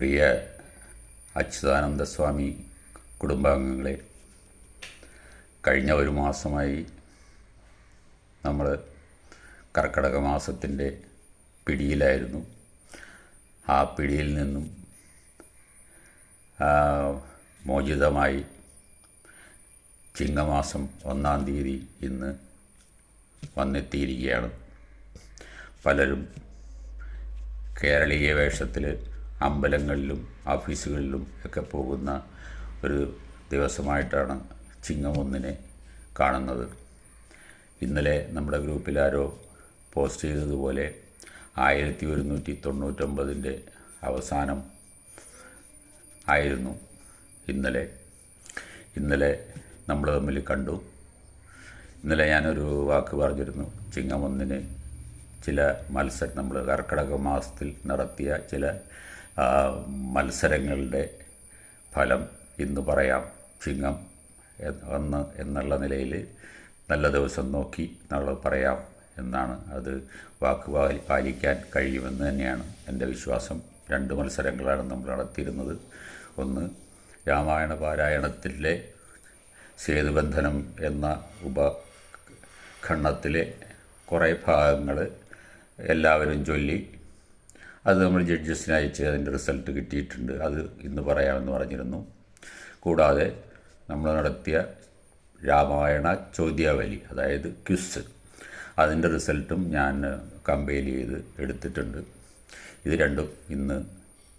പ്രിയ അച്യുതാനന്ദ സ്വാമി കുടുംബാംഗങ്ങളെ കഴിഞ്ഞ ഒരു മാസമായി നമ്മൾ കർക്കടക മാസത്തിന്റെ പിടിയിലായിരുന്നു. ആ പിടിയിൽ നിന്നും മോചിതമായി ചിങ്ങമാസം ഒന്നാം തീയതി ഇന്ന് വന്നെത്തിയിരിക്കുകയാണ്. പലരും കേരളീയ വേഷത്തിൽ അമ്പലങ്ങളിലും ഓഫീസുകളിലും ഒക്കെ പോകുന്ന ഒരു ദിവസമായിട്ടാണ് ചിങ്ങം ഒന്നിനെ കാണുന്നത്. ഇന്നലെ നമ്മുടെ ഗ്രൂപ്പിൽ ആരോ പോസ്റ്റ് ചെയ്തതുപോലെ ആയിരത്തി ഒരുന്നൂറ്റി തൊണ്ണൂറ്റൊമ്പതിന്റെ അവസാനം ആയിരുന്നു ഇന്നലെ. ഇന്നലെ നമ്മൾ തമ്മിൽ കണ്ടു. ഇന്നലെ ഞാനൊരു വാക്ക് പറഞ്ഞിരുന്നു. ചിങ്ങം ഒന്നിന് ചില മത്സരം നമ്മൾ കർക്കിടക മാസത്തിൽ നടത്തിയ ചില മത്സരങ്ങളുടെ ഫലം ഇന്ന് പറയാം. ചിങ്ങം ഒന്ന് എന്നുള്ള നിലയിൽ നല്ല ദിവസം നോക്കി നമ്മൾ പറയാം എന്നാണ്. അത് വാക്ക് പാലിക്കാൻ കഴിയുമെന്ന് തന്നെയാണ് എന്റെ വിശ്വാസം. രണ്ട് മത്സരങ്ങളാണ് നമ്മൾ നടത്തിയിരുന്നത്. ഒന്ന് രാമായണ പാരായണത്തിലെ സേതുബന്ധനം എന്ന ഉപഖണ്ഡത്തിലെ കുറേ ഭാഗങ്ങൾ എല്ലാവരും ചൊല്ലി അത് നമ്മൾ ജഡ്ജസിന് അയച്ച് അതിന്റെ റിസൾട്ട് കിട്ടിയിട്ടുണ്ട്. അത് ഇന്ന് പറയാമെന്ന് പറഞ്ഞിരുന്നു. കൂടാതെ നമ്മൾ നടത്തിയ രാമായണ ചോദ്യാവലി അതായത് ക്വിസ് അതിന്റെ റിസൾട്ടും ഞാൻ കമ്പൈൽ ചെയ്ത് എടുത്തിട്ടുണ്ട്. ഇത് രണ്ടും ഇന്ന്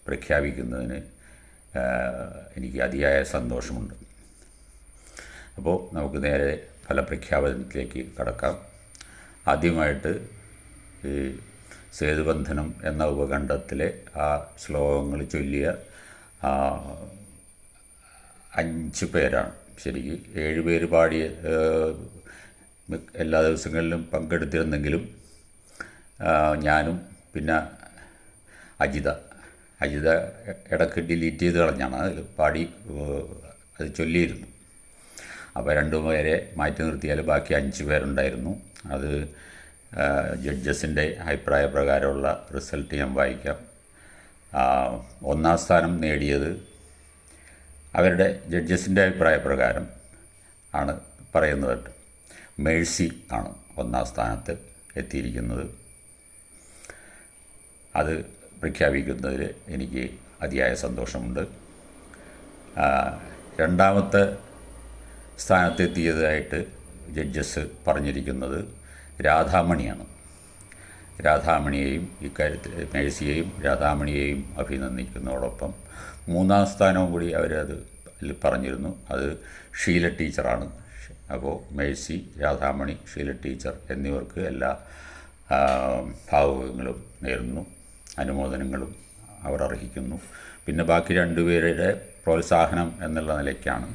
പ്രഖ്യാപിക്കുന്നതിന് എനിക്ക് അതിയായ സന്തോഷമുണ്ട്. അപ്പോൾ നമുക്ക് നേരെ ഫലപ്രഖ്യാപനത്തിലേക്ക് കടക്കാം. ആദ്യമായിട്ട് ഈ സേതുബന്ധനം എന്ന ഉപഖണ്ഡത്തിലെ ആ ശ്ലോകങ്ങൾ ചൊല്ലിയ അഞ്ച് പേരാണ്. ശരിക്ക് ഏഴ് പേര് പാടിയ എല്ലാ ദിവസങ്ങളിലും പങ്കെടുത്തിരുന്നെങ്കിലും ഞാനും പിന്നെ അജിത. അജിത ഇടയ്ക്ക് ഡിലീറ്റ് ചെയ്ത് കളഞ്ഞാണ് അതിൽ പാടി അത് ചൊല്ലിയിരുന്നു. അപ്പോൾ രണ്ടു പേരെ മാറ്റി നിർത്തിയാൽ ബാക്കി അഞ്ച് പേരുണ്ടായിരുന്നു. അത് ജഡ്ജസിന്റെ അഭിപ്രായ പ്രകാരമുള്ള റിസൾട്ട് ഞാൻ വായിക്കാം. ഒന്നാം സ്ഥാനം നേടിയത് അവരുടെ ജഡ്ജസിന്റെ അഭിപ്രായ പ്രകാരം ആണ് പറയുന്നത് മേഴ്സി ആണ് ഒന്നാം സ്ഥാനത്ത് എത്തിയിരിക്കുന്നത്. അത് പ്രഖ്യാപിക്കുന്നതിൽ എനിക്ക് അതിയായ സന്തോഷമുണ്ട്. രണ്ടാമത്തെ സ്ഥാനത്തെത്തിയതായിട്ട് ജഡ്ജസ് പറഞ്ഞിരിക്കുന്നത് രാധാമണിയാണ്. രാധാമണിയെയും ഇക്കാര്യത്തിൽ മേഴ്സിയെയും രാധാമണിയെയും അഭിനന്ദിക്കുന്നതോടൊപ്പം മൂന്നാം സ്ഥാനവും കൂടി അവരത് പറഞ്ഞിരുന്നു. അത് ഷീല ടീച്ചറാണ്. അപ്പോൾ മേഴ്സി രാധാമണി ഷീല ടീച്ചർ എന്നിവർക്ക് എല്ലാ ഭാവുകങ്ങളും നേരുന്നു. അനുമോദനങ്ങളും അവർ അർഹിക്കുന്നു. പിന്നെ ബാക്കി രണ്ടുപേരുടെ പ്രോത്സാഹനം എന്നുള്ള നിലയ്ക്കാണ്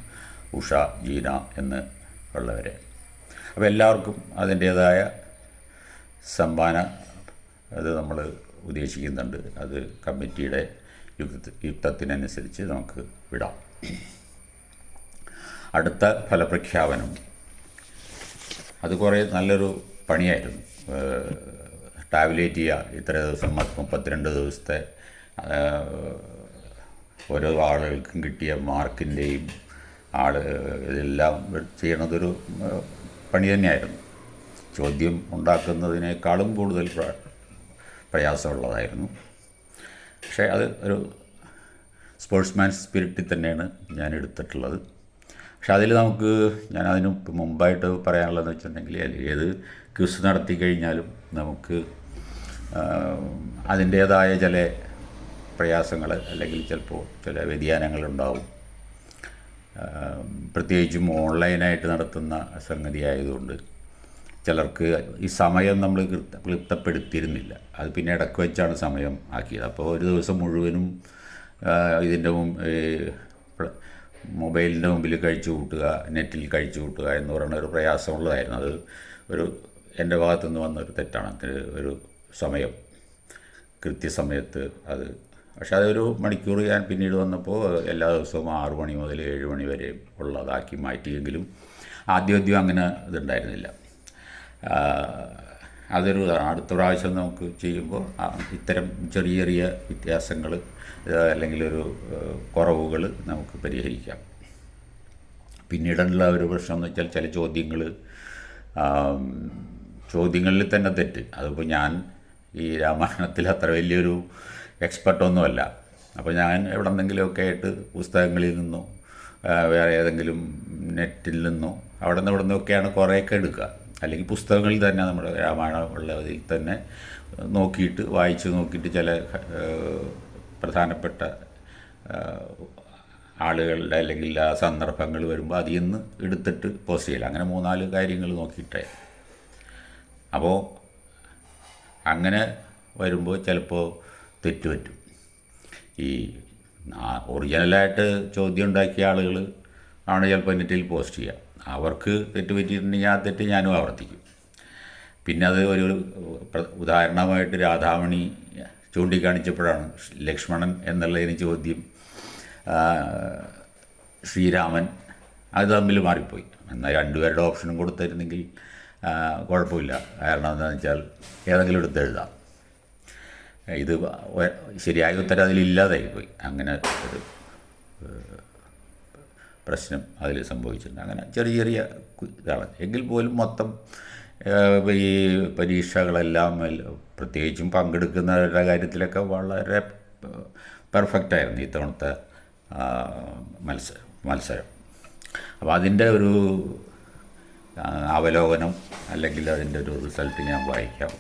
ഉഷ ജീന എന്ന് ഉള്ളവരെ. അപ്പോൾ എല്ലാവർക്കും അതിന്റേതായ സംഭാവന അത് നമ്മൾ ഉദ്ദേശിക്കുന്നുണ്ട്. അത് കമ്മിറ്റിയുടെ യുക്ത യുക്തത്തിനനുസരിച്ച് നമുക്ക് വിടാം. അടുത്ത ഫലപ്രഖ്യാപനം. അത് കുറേ നല്ലൊരു പണിയായിരുന്നു. ടാബ്ലേറ്റ് ചെയ്യുക. ഇത്ര ദിവസം മുപ്പത്തിരണ്ട് ദിവസത്തെ ഓരോ ആളുകൾക്കും കിട്ടിയ മാർക്കിന്റെയും ആൾ ഇതെല്ലാം ചെയ്യണതൊരു പണി തന്നെയായിരുന്നു. ചോദ്യം ഉണ്ടാക്കുന്നതിനേക്കാളും കൂടുതൽ പ്ര പ്രയാസമുള്ളതായിരുന്നു. പക്ഷേ അത് ഒരു സ്പോർട്സ്മാൻ സ്പിരിറ്റിൽ തന്നെയാണ് ഞാൻ എടുത്തിട്ടുള്ളത്. പക്ഷെ അതിൽ നമുക്ക് ഞാൻ അതിന് മുമ്പായിട്ട് പറയാനുള്ളതെന്ന് വെച്ചിട്ടുണ്ടെങ്കിൽ ഏത് ക്വിസ് നടത്തി കഴിഞ്ഞാലും നമുക്ക് അതിന്റേതായ ചില പ്രയാസങ്ങൾ അല്ലെങ്കിൽ ചിലപ്പോൾ ചില വ്യതിയാനങ്ങളുണ്ടാവും. പ്രത്യേകിച്ചും ഓൺലൈനായിട്ട് നടത്തുന്ന സംഗതി ആയതുകൊണ്ട് ചിലർക്ക് ഈ സമയം നമ്മൾ കൃത്ത- അത് പിന്നെ ഇടയ്ക്ക് വെച്ചാണ് സമയം ആക്കിയത്. അപ്പോൾ ഒരു ദിവസം മുഴുവനും ഇതിന്റെ മൊബൈലിന്റെ മുമ്പിൽ കഴിച്ചു കൂട്ടുക നെറ്റിൽ കഴിച്ചു കൂട്ടുക എന്ന് പറയുന്ന ഒരു പ്രയാസമുള്ളതായിരുന്നു. അത് ഒരു എന്റെ ഭാഗത്തുനിന്ന് വന്ന ഒരു തെറ്റാണ്. ഒരു സമയം കൃത്യസമയത്ത് അത് പക്ഷെ അതൊരു മണിക്കൂർ ഞാൻ പിന്നീട് വന്നപ്പോൾ എല്ലാ ദിവസവും ആറ് മണി മുതൽ ഏഴ് മണി വരെ ഉള്ളതാക്കി മാറ്റിയെങ്കിലും ആദ്യം ആദ്യം അങ്ങനെ ഇതുണ്ടായിരുന്നില്ല. അതൊരു അടുത്ത പ്രാവശ്യം നമുക്ക് ചെയ്യുമ്പോൾ ഇത്തരം ചെറിയ ചെറിയ വ്യത്യാസങ്ങൾ അല്ലെങ്കിൽ ഒരു കുറവുകൾ നമുക്ക് പരിഹരിക്കാം. പിന്നീടുള്ള ഒരു പ്രശ്നം എന്ന് വെച്ചാൽ ചില ചോദ്യങ്ങൾ ചോദ്യങ്ങളിൽ തന്നെ തെറ്റ്. അതിപ്പോൾ ഞാൻ ഈ രാമായണത്തിൽ അത്ര വലിയൊരു എക്സ്പെർട്ടൊന്നുമല്ല. അപ്പോൾ ഞാൻ എവിടെ നിന്നെങ്കിലുമൊക്കെ ആയിട്ട് പുസ്തകങ്ങളിൽ നിന്നോ വേറെ ഏതെങ്കിലും നെറ്റിൽ നിന്നോ അവിടെ നിന്ന് ഇവിടെ നിന്നൊക്കെയാണ് കുറേയൊക്കെ എടുക്കുക. അല്ലെങ്കിൽ പുസ്തകങ്ങളിൽ തന്നെ നമ്മുടെ രാമായണം ഉള്ളതിൽ തന്നെ നോക്കിയിട്ട് വായിച്ച് നോക്കിയിട്ട് ചില പ്രധാനപ്പെട്ട ആളുകളുടെ അല്ലെങ്കിൽ ആ സന്ദർഭങ്ങൾ വരുമ്പോൾ അതിൽ നിന്ന് എടുത്തിട്ട് പോസ്റ്റ് ചെയ്യില്ല അങ്ങനെ മൂന്നാൽ കാര്യങ്ങൾ നോക്കിയിട്ടേ. അപ്പോൾ അങ്ങനെ വരുമ്പോൾ ചിലപ്പോൾ തെറ്റുപറ്റും ഈ ഒറിജിനലായിട്ട് ചോദ്യം ഉണ്ടാക്കിയ ആളുകൾ ആണ് ചിലപ്പോൾ നെറ്റിൽ പോസ്റ്റ് ചെയ്യുക അവർക്ക് തെറ്റ് പറ്റിയിട്ടുണ്ടെങ്കിൽ ആ തെറ്റ് ഞാനും ആവർത്തിക്കും. പിന്നെ അത് ഒരു ഉദാഹരണമായിട്ട് രാധാമണി ചൂണ്ടിക്കാണിച്ചപ്പോഴാണ് ലക്ഷ്മണൻ എന്നുള്ളതിന് ചോദ്യം ശ്രീരാമൻ അത് തമ്മിൽ മാറിപ്പോയി. എന്നാൽ രണ്ടുപേരുടെ ഓപ്ഷനും കൊടുത്തിരുന്നെങ്കിൽ കുഴപ്പമില്ല. കാരണം എന്താണെന്ന് വെച്ചാൽ ഏതെങ്കിലും എടുത്ത് എഴുതാം. ഇത് ശരിയായ ഉത്തരം അതിലില്ലാതായി പോയി അങ്ങനെ ഒരു പ്രശ്നം അതിൽ സംഭവിച്ചിട്ടുണ്ട്. അങ്ങനെ ചെറിയ ചെറിയ ഇതാണ്. എങ്കിൽ പോലും മൊത്തം ഈ പരീക്ഷകളെല്ലാം പ്രത്യേകിച്ചും പങ്കെടുക്കുന്നവരുടെ കാര്യത്തിലൊക്കെ വളരെ പെർഫെക്റ്റ് ആയിരുന്നു ഇത്തവണത്തെ മത്സരം മത്സരം. അപ്പോൾ അതിന്റെ ഒരു അവലോകനം അല്ലെങ്കിൽ അതിന്റെ ഒരു റിസൾട്ട് ഞാൻ വായിക്കാം.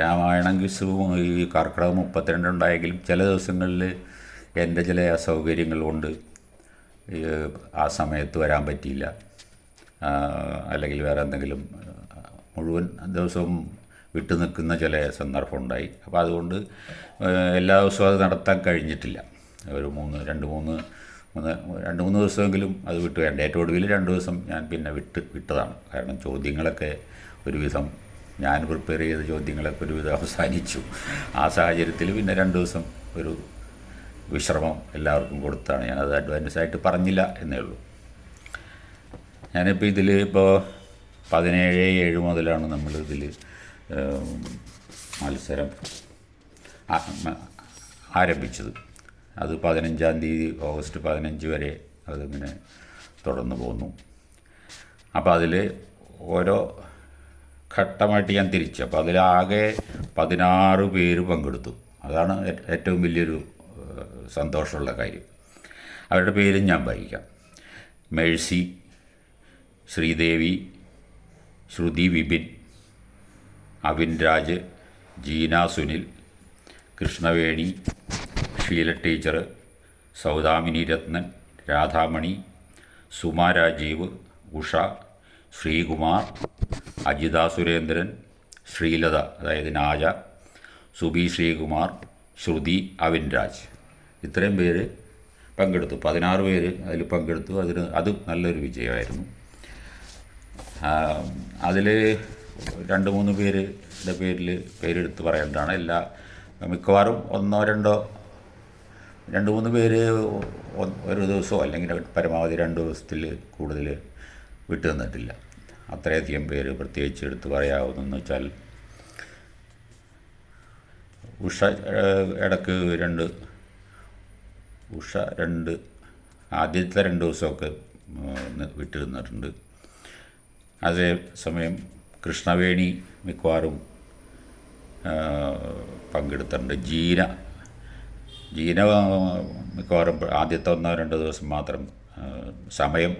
രാമായണം ക്വിസും ഈ കർക്കിടകം മുപ്പത്തിരണ്ട് ഉണ്ടായെങ്കിലും ചില ദിവസങ്ങളിൽ എന്റെ ചില അസൗകര്യങ്ങൾ കൊണ്ട് ആ സമയത്ത് വരാൻ പറ്റിയില്ല. അല്ലെങ്കിൽ വേറെ എന്തെങ്കിലും മുഴുവൻ ദിവസവും വിട്ടു നിൽക്കുന്ന ചില സന്ദർഭം ഉണ്ടായി. അപ്പോൾ അതുകൊണ്ട് എല്ലാ ദിവസവും അത് നടത്താൻ കഴിഞ്ഞിട്ടില്ല. ഒരു മൂന്ന് രണ്ട് മൂന്ന് മൂന്ന് രണ്ട് മൂന്ന് ദിവസമെങ്കിലും അത് വിട്ടു. വേണ്ട ഏറ്റവും ഒടുവിൽ രണ്ട് ദിവസം ഞാൻ പിന്നെ വിട്ട് വിട്ടതാണ്. കാരണം ചോദ്യങ്ങളൊക്കെ ഒരുവിധം ഞാൻ പ്രിപ്പയർ ചെയ്ത ചോദ്യങ്ങളൊക്കെ ഒരുവിധം അവസാനിച്ചു. ആ സാഹചര്യത്തിൽ പിന്നെ രണ്ട് ദിവസം ഒരു വിശ്രമം എല്ലാവർക്കും കൊടുത്താണ്. ഞാനത് അഡ്വാൻസ് ആയിട്ട് പറഞ്ഞില്ല എന്നേ ഉള്ളൂ. ഞാനിപ്പോൾ ഇതിൽ ഇപ്പോൾ പതിനേഴ് ഏഴ് മുതലാണ് നമ്മൾ ഇതിൽ മത്സരം ആരംഭിച്ചത്. അത് പതിനഞ്ചാം തീയതി ഓഗസ്റ്റ് പതിനഞ്ച് വരെ അതിങ്ങനെ തുടർന്ന് പോന്നു. അപ്പോൾ അതിൽ ഓരോ ഘട്ടമായിട്ട് ഞാൻ തിരിച്ചു. അപ്പോൾ അതിലാകെ പതിനാറ് പേര് പങ്കെടുത്തു. അതാണ് ഏറ്റവും വലിയൊരു സന്തോഷമുള്ള കാര്യം. അവരുടെ പേരും ഞാൻ വായിക്കാം. മേഴ്സി ശ്രീദേവി ശ്രുതി വിപിൻ അവിൻ രാജ് ജീന സുനിൽ കൃഷ്ണവേണി ഷീല ടീച്ചർ സൗദാമിനി രത്നൻ രാധാമണി സുമ രാജീവ് ഉഷ ശ്രീകുമാർ അജിത സുരേന്ദ്രൻ ശ്രീലത അതായത് നാജ സുബി ശ്രീകുമാർ ശ്രുതി അവിൻ രാജ് ഇത്രയും പേര് പങ്കെടുത്തു. പതിനാറ് പേര് അതിൽ പങ്കെടുത്തു. അതിന് അത് നല്ലൊരു വിജയമായിരുന്നു. അതിൽ രണ്ട് മൂന്ന് പേരുടെ പേരിൽ പേരെടുത്ത് പറയേണ്ടതാണ്. എല്ലാ മിക്കവാറും ഒന്നോ രണ്ടോ രണ്ട് മൂന്ന് പേര് ഒരു ദിവസമോ അല്ലെങ്കിൽ പരമാവധി രണ്ട് ദിവസത്തിൽ കൂടുതൽ വിട്ടു നിന്നിട്ടില്ല അത്രയധികം പേര് പ്രത്യേകിച്ച് എടുത്ത് പറയാവുന്നതെന്ന് വെച്ചാൽ ഉഷ ഇടയ്ക്ക് രണ്ട് ഉഷ രണ്ട് ആദ്യത്തെ രണ്ട് ദിവസമൊക്കെ ഉം, വിട്ടു നിന്നിട്ടുണ്ട് അതേ സമയം കൃഷ്ണവേണി മിക്കവാറും പങ്കെടുത്തിട്ടുണ്ട്. ജീന ജീന മിക്കവാറും ആദ്യത്തെ ഒന്നോ രണ്ടോ ദിവസം മാത്രം സമയം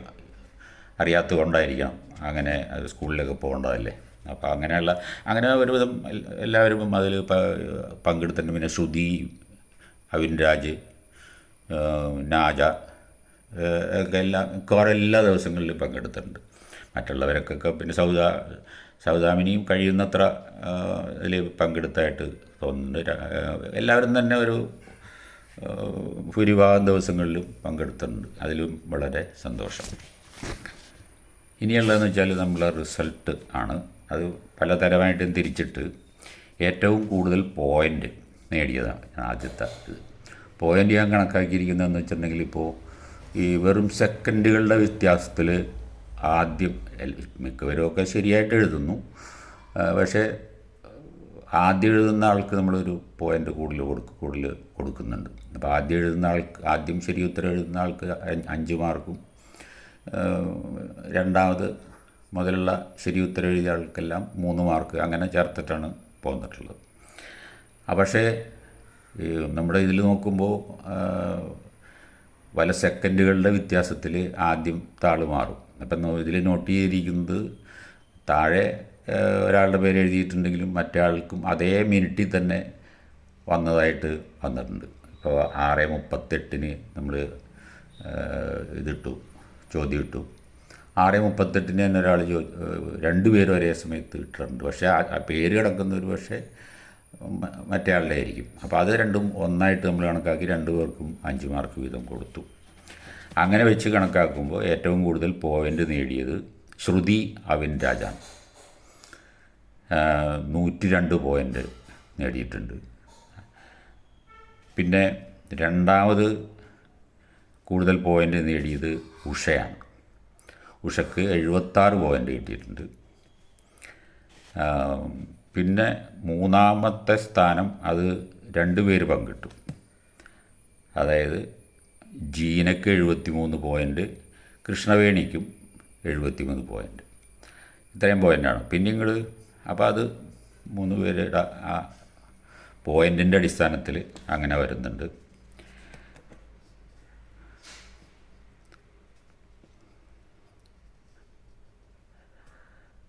അറിയാത്തത് കൊണ്ടായിരിക്കാം അങ്ങനെ സ്കൂളിലൊക്കെ പോകേണ്ടതല്ലേ. അപ്പോൾ അങ്ങനെയുള്ള അങ്ങനെ ഒരുവിധം എല്ലാവരും അതിൽ പങ്കെടുത്തിട്ടുണ്ട്. പിന്നെ ശ്രുതി അവിൻ രാജ് നാജ ഒക്കെ എല്ലാ എല്ലാ ദിവസങ്ങളിലും പങ്കെടുത്തിട്ടുണ്ട്. മറ്റുള്ളവരൊക്കെ പിന്നെ സൗദ സൗദാമിനിയും കഴിയുന്നത്ര ഇതിൽ പങ്കെടുത്തായിട്ട് തോന്നുന്നുണ്ട്. എല്ലാവരും തന്നെ ഒരു ഭൂരിഭാഗം ദിവസങ്ങളിലും പങ്കെടുത്തിട്ടുണ്ട്. അതിലും വളരെ സന്തോഷം. ഇനിയുള്ളതെന്ന് വെച്ചാൽ നമ്മളെ റിസൾട്ട് ആണ്. അത് പലതരമായിട്ടും തിരിച്ചിട്ട് ഏറ്റവും കൂടുതൽ പോയിന്റ് നേടിയതാണ് ആദ്യത്തെ ഇത്. പോയിന്റ് ഞാൻ കണക്കാക്കിയിരിക്കുന്നതെന്ന് വെച്ചിട്ടുണ്ടെങ്കിൽ ഇപ്പോൾ ഈ വെറും സെക്കൻഡുകളുടെ വ്യത്യാസത്തിൽ ആദ്യം മിക്കവരുമൊക്കെ ശരിയായിട്ട് എഴുതുന്നു. പക്ഷേ ആദ്യം എഴുതുന്ന ആൾക്ക് നമ്മളൊരു പോയിന്റ് കൂടുതൽ കൊടുക്കും കൂടുതൽ കൊടുക്കുന്നുണ്ട്. അപ്പോൾ ആദ്യം എഴുതുന്ന ആൾക്ക് ആദ്യം ശരി ഉത്തരം എഴുതുന്ന ആൾക്ക് അഞ്ച് മാർക്കും രണ്ടാമത് മുതലുള്ള ശരി ഉത്തരം എഴുതിയ ആൾക്കെല്ലാം മൂന്ന് മാർക്ക് അങ്ങനെ ചേർത്തിട്ടാണ് പോന്നിട്ടുള്ളത്. ആ പക്ഷേ നമ്മുടെ ഇതിൽ നോക്കുമ്പോൾ പല സെക്കൻഡുകളുടെ വ്യത്യാസത്തിൽ ആദ്യം താൾ മാറും. അപ്പം ഇതിൽ നോട്ട് ചെയ്തിരിക്കുന്നത് താഴെ ഒരാളുടെ പേര് എഴുതിയിട്ടുണ്ടെങ്കിലും മറ്റാൾക്കും അതേ മിനിറ്റിൽ തന്നെ വന്നതായിട്ട് വന്നിട്ടുണ്ട്. ഇപ്പോൾ ആറ് മുപ്പത്തെട്ടിന് നമ്മൾ ഇതിട്ടു. ചോദ്യം ഇട്ടു ആറ് മുപ്പത്തെട്ടിന് തന്നെ ഒരാൾ ചോ രണ്ട് പേരും ഒരേ സമയത്ത് ഇട്ടിട്ടുണ്ട്. പക്ഷേ ആ പേര് കിടക്കുന്ന ഒരു പക്ഷേ മറ്റേ ആളുടെ ആയിരിക്കും. അപ്പോൾ അത് രണ്ടും ഒന്നായിട്ട് നമ്മൾ കണക്കാക്കി രണ്ട് പേർക്കും അഞ്ച് മാർക്ക് വീതം കൊടുത്തു. അങ്ങനെ വെച്ച് കണക്കാക്കുമ്പോൾ ഏറ്റവും കൂടുതൽ പോയിന്റ് നേടിയത് ശ്രുതി അവിൻ രാജാണ്. നൂറ്റി രണ്ട് പോയിന്റ് നേടിയിട്ടുണ്ട്. പിന്നെ രണ്ടാമത് കൂടുതൽ പോയിന്റ് നേടിയത് ഉഷയാണ്. ഉഷക്ക് എഴുപത്താറ് പോയിന്റ് കിട്ടിയിട്ടുണ്ട്. പിന്നെ മൂന്നാമത്തെ സ്ഥാനം അത് രണ്ട് പേര് പങ്കിട്ടു. അതായത് ജീനക്ക് എഴുപത്തി മൂന്ന് പോയിന്റ് കൃഷ്ണവേണിക്കും എഴുപത്തി മൂന്ന് പോയിന്റ് ഇത്രയും പോയിന്റാണ് പിന്നെ നിങ്ങൾ അപ്പോൾ അത് മൂന്ന് പേരുടെ ആ പോയിന്റിന്റെ അടിസ്ഥാനത്തിൽ അങ്ങനെ വരുന്നുണ്ട്.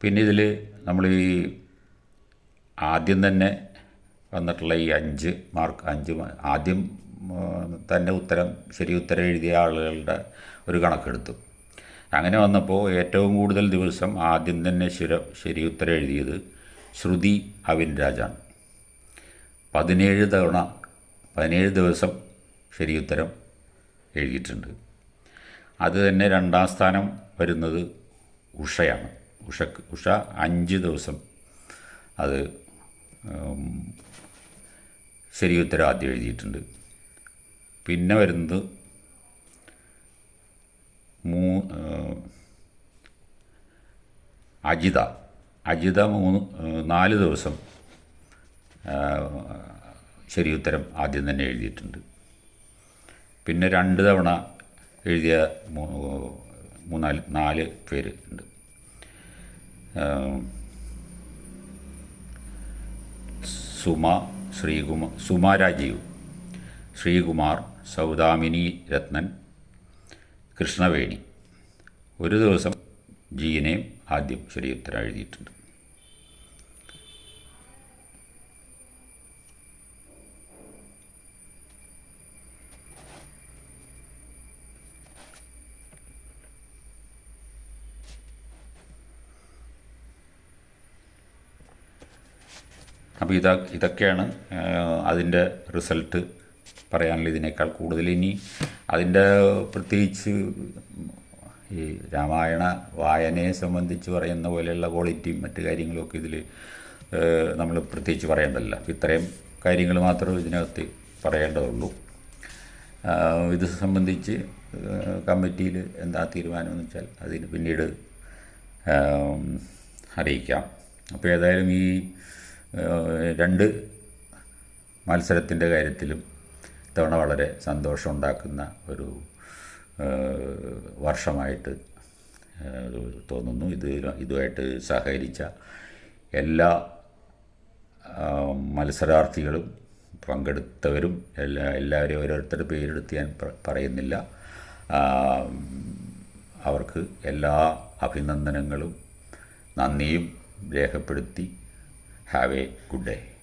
പിന്നെ ഇതിൽ നമ്മൾ ഈ ആദ്യം തന്നെ വന്നിട്ടുള്ള ഈ അഞ്ച് മാർക്ക് അഞ്ച് ആദ്യം തന്നെ ഉത്തരം ശരി ഉത്തരം എഴുതിയ ആളുകളുടെ ഒരു കണക്കെടുത്തു. അങ്ങനെ വന്നപ്പോൾ ഏറ്റവും കൂടുതൽ ദിവസം ആദ്യം തന്നെ ശിര ശരി ഉത്തരം എഴുതിയത് ശ്രുതി അവിൻ രാജാണ് പതിനേഴ് തവണ പതിനേഴ് ദിവസം ശരി ഉത്തരം എഴുതിയിട്ടുണ്ട്. അത് തന്നെ രണ്ടാം സ്ഥാനം വരുന്നത് ഉഷയാണ്. ഉഷക്ക് ഉഷ അഞ്ച് ദിവസം. അത് ശരി ഉത്തരം ആദ്യം എഴുതിയിട്ടുണ്ട്. പിന്നെ വരുന്നത് മൂ അജിത. അജിത മൂന്ന് നാല് ദിവസം ശരി ഉത്തരം ആദ്യം തന്നെ എഴുതിയിട്ടുണ്ട്. പിന്നെ രണ്ട് തവണ എഴുതിയ മൂന്നാൽ നാല് പേര് ഉണ്ട്. സുമ ശ്രീകുമാർ സുമ രാജീവ് ശ്രീകുമാർ സൗദാമിനി രത്നൻ കൃഷ്ണവേണി. ഒരു ദിവസം ജീനെയും ആദ്യം ശരി ഉത്തരം എഴുതിയിട്ടുണ്ട്. അപ്പോൾ ഇതാ ഇതൊക്കെയാണ് അതിന്റെ റിസൾട്ട് പറയാനുള്ള ഇതിനേക്കാൾ കൂടുതൽ. ഇനി അതിന്റെ പ്രത്യേകിച്ച് ഈ രാമായണ വായനയെ സംബന്ധിച്ച് പറയുന്ന പോലെയുള്ള ക്വാളിറ്റിയും മറ്റു കാര്യങ്ങളൊക്കെ ഇതിൽ നമ്മൾ പ്രത്യേകിച്ച് പറയേണ്ടതല്ല. ഇത്രയും കാര്യങ്ങൾ മാത്രമേ ഇതിനകത്ത് പറയേണ്ടതുള്ളൂ. ഇത് സംബന്ധിച്ച് കമ്മിറ്റിയിൽ എന്താ തീരുമാനമെന്ന് വെച്ചാൽ അതിന് പിന്നീട് അറിയിക്കാം. അപ്പോൾ ഏതായാലും ഈ രണ്ട് മത്സരത്തിന്റെ കാര്യത്തിലും ഇത്തവണ വളരെ സന്തോഷമുണ്ടാക്കുന്ന ഒരു വർഷമായിട്ട് തോന്നുന്നു. ഇത് ഇതുമായിട്ട് സഹകരിച്ച എല്ലാ മത്സരാർത്ഥികളും പങ്കെടുത്തവരും എല്ലാ എല്ലാവരെയും ഓരോരുത്തരുടെ പേരെടുത്ത് ഞാൻ പറയുന്നില്ല. അവർക്ക് എല്ലാ അഭിനന്ദനങ്ങളും നന്ദിയും രേഖപ്പെടുത്തി Have a good day.